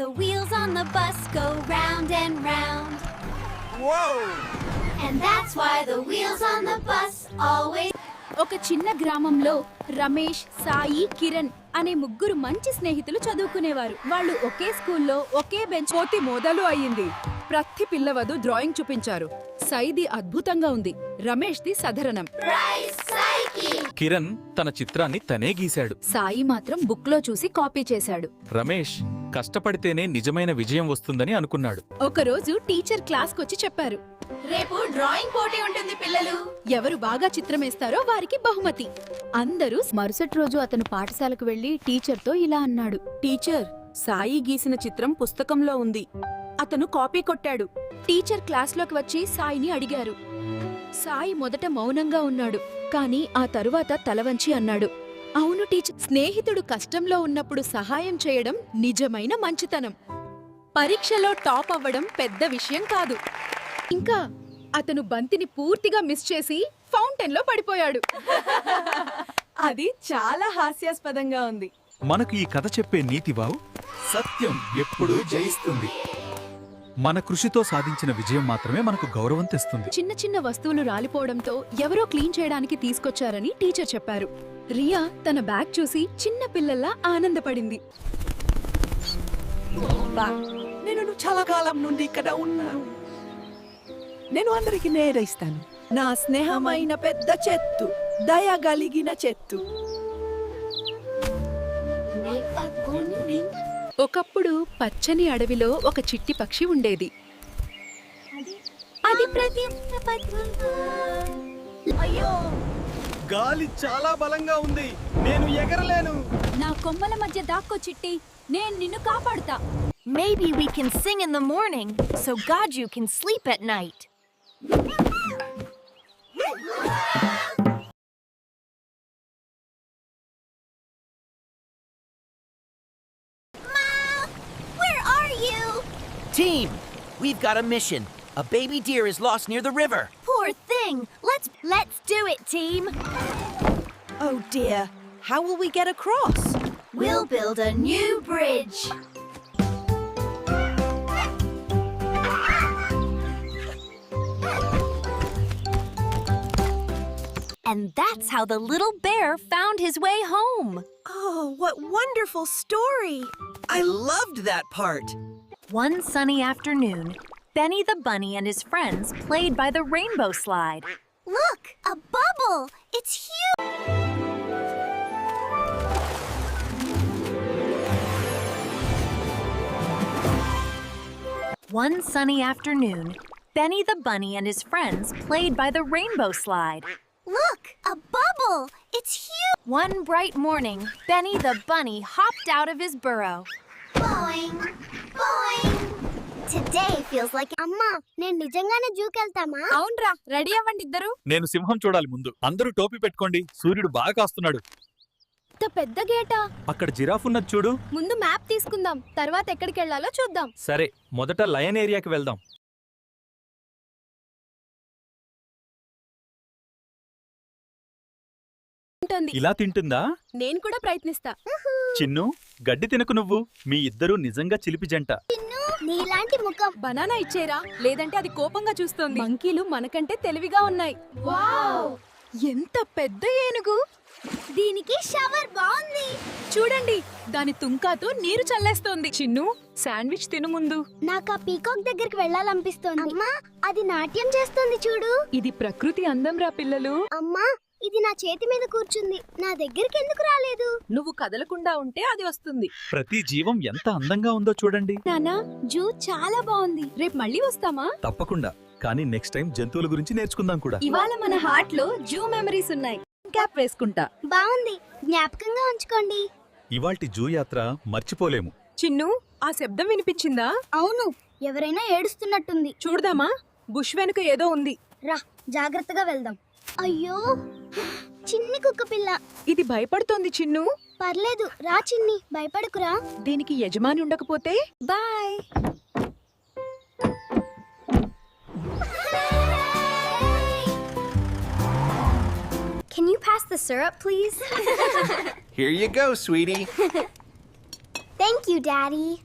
The wheels on the bus go round and round. And that's why the wheels on the bus always. ఒక చిన్న గ్రామంలో రమేష్ సాయి కిరణ్ అనే ముగ్గురు మంచి స్నేహితులు చదువుకునేవారు. వాళ్ళు ఒకే స్కూల్లో ఒకే బెంచ్ పోటీ మొదలు అయ్యింది. ప్రతి పిల్లవదు డ్రాయింగ్ చూపించారు. సైది అద్భుతంగా ఉంది. రమేష్ది సధరణం. Rise, Psyche! కిరణ్ తన చిత్రాన్ని తనే గీశాడు. సాయి మాత్రం బుక్లో చూసి కాపీ చేశాడు. రమేష్ కష్టపడితేనే నిజమైన విజయం వస్తుందని అనుకున్నాడు. ఒకరోజు టీచర్ క్లాస్ కొచ్చి చెప్పారు. రేపు డ్రాయింగ్ పోటీ ఉంటుంది పిల్లలు. ఎవరు బాగా చిత్రమేస్తారో వారికి బహుమతి. అందరూ మరుసటి రోజు అతను పాఠశాలకు వెళ్ళి టీచర్తో ఇలా అన్నాడు. టీచర్ సాయి గీసిన చిత్రం పుస్తకంలో ఉంది. అతను కాపీ కొట్టాడు. టీచర్ క్లాస్లోకి వచ్చి సాయిని అడిగారు. సాయి మొదట మౌనంగా ఉన్నాడు. కానీ ఆ తరువాత తలవంచి అన్నాడు. అవును టీచర్. స్నేహితుడు కష్టంలో ఉన్నప్పుడు సహాయం చేయడం నిజమైన మంచితనం. పరీక్షలో టాప్ అవ్వడం పెద్ద విషయం కాదు. ఇంకా అతను బంతిని పూర్తిగా మిస్ చేసి ఫౌంటైన్లో పడిపోయాడు. అది చాలా హాస్యాస్పదంగా ఉంది. మనకు ఈ కథ చెప్పే నీతి వావు సత్యం ఎప్పుడూ జయిస్తుంది. మన కృషితో సాధించిన విజయం మాత్రమే మనకు గౌరవం తెస్తుంది. చిన్న చిన్న వస్తువులు రాలిపోవడంతో ఎవరో క్లీన్ చేయడానికి తీసుకొచ్చారని టీచర్ చెప్పారు. రియా తన బ్యాగ్ చూసి చిన్న పిల్లల్లా ఆనందపడింది. నేను చాలా కాలం నుండి ఇక్కడ ఉన్నాను నేను అందరికి నేరేస్తాను నా స్నేహమైన పెద్ద చెట్టు దయగలిగిన చెట్టు. ఒకప్పుడు పచ్చని అడవిలో ఒక చిట్టి పక్షి ఉండేది. అది ప్రతి అయ్యో! గాలి చాలా బలంగా ఉంది నేను ఎగరలేను నా కొమ్మల మధ్య దాక్కో చిట్టి నేను నిన్ను కాపాడుతా Maybe we can sing in the morning so Gaju can sleep at night. Where are you? Team, we've got a mission. A baby deer is lost near the river. Poor thing. Let's let's do it, team. Oh dear, how will we get across? We'll build a new bridge. And that's how the little bear found his way home. Oh, what wonderful story! I loved that part. One sunny afternoon, Benny the bunny and his friends played by the rainbow slide. Look, a bubble. It's huge. One sunny afternoon, Benny the bunny and his friends played by the rainbow slide. Look, a bubble. It's huge. One bright morning, Benny the bunny hopped out of his burrow. Boing, boing. Today feels like అమ్మా నేను నిజంగానే జూకెళ్తామా అవునరా ready అవ్వండి ఇద్దరు. నేను సింహం చూడాలి ముందు. అందరూ టోపీ పెట్టుకోండి. సూర్యుడు బాగా కాస్తున్నాడు. ఇంత పెద్ద గేటా? అక్కడ జిరాఫ్ ఉన్నది చూడు. ముందు మ్యాప్ తీసుకుందాం తర్వాత ఎక్కడికి వెళ్ళాలో చూద్దాం. సరే మొదట లయన్ ఏరియాకి వెళ్దాం. ఉంటుంది. ఇలా తింటుందా? నేను కూడా ప్రయత్నిస్తా. చిన్ను? గడ్డి తినకు నువ్వు. మీ ఇద్దరూ నిజంగా చిలిపి జంట. నీలాంటి ముఖం. బనానా ఇచ్చేరా? లేదంటే అది కోపంగా చూస్తోంది. మంకీలు మనకంటే తెలివిగా ఉన్నాయి. ఎంత పెద్ద ఏనుగు! దీనికి షవర్ బాగుంది. చూడండి దాని తుంకాతో నీరు చల్లేస్తోంది. చిన్ను శాండ్విచ్ తిను ముందు. నాకు ఆ పీకాక్ దగ్గరికి వెళ్ళాలనిపిస్తోంది. అమ్మా అది నాట్యం చేస్తుంది చూడు. ఇది ప్రకృతి అందం రా పిల్లలు. అమ్మా ఇది నా చేతి మీద కూర్చుంది. నా దగ్గరికి ఎందుకు రాలేదు? నువ్వు కదలకుండా ఉంటే అది వస్తుంది. ప్రతి జీవం ఎంత అందంగా ఉందో చూడండి. నానా జూ చాలా బాగుంది. రేపు మళ్ళీ వస్తామా? తప్పకుండా. కానీ నెక్స్ట్ టైం జంతువుల గురించి నేర్చుకుందాం కూడా. ఇవాళ మన హార్ట్లో జూ మెమరీస్ ఉన్నాయి. క్యాప్ వేసుకుంటా. బాగుంది. జ్ఞాపకంగా ఉంచుకోండి. ఇవాల్టి జూ యాత్ర మర్చిపోలేము. చిన్ను ఆ శబ్దం వినిపించిందా? అవును. ఎవరైనా ఏడుస్తున్నట్టుంది. చూడదామా? బుష్ వెనుక ఏదో ఉంది. రా జాగ్రత్తగా వెళ్దాం. అయ్యో! చిన్ని కుక్క పిల్ల ఇది భయపడుతోంది చిన్ను పర్లేదు రా చిన్ని భయపడకురా దీనికి యజమాని ఉండకపోతే boy Can you pass the syrup, please? Here you go, sweetie. Thank you, Daddy.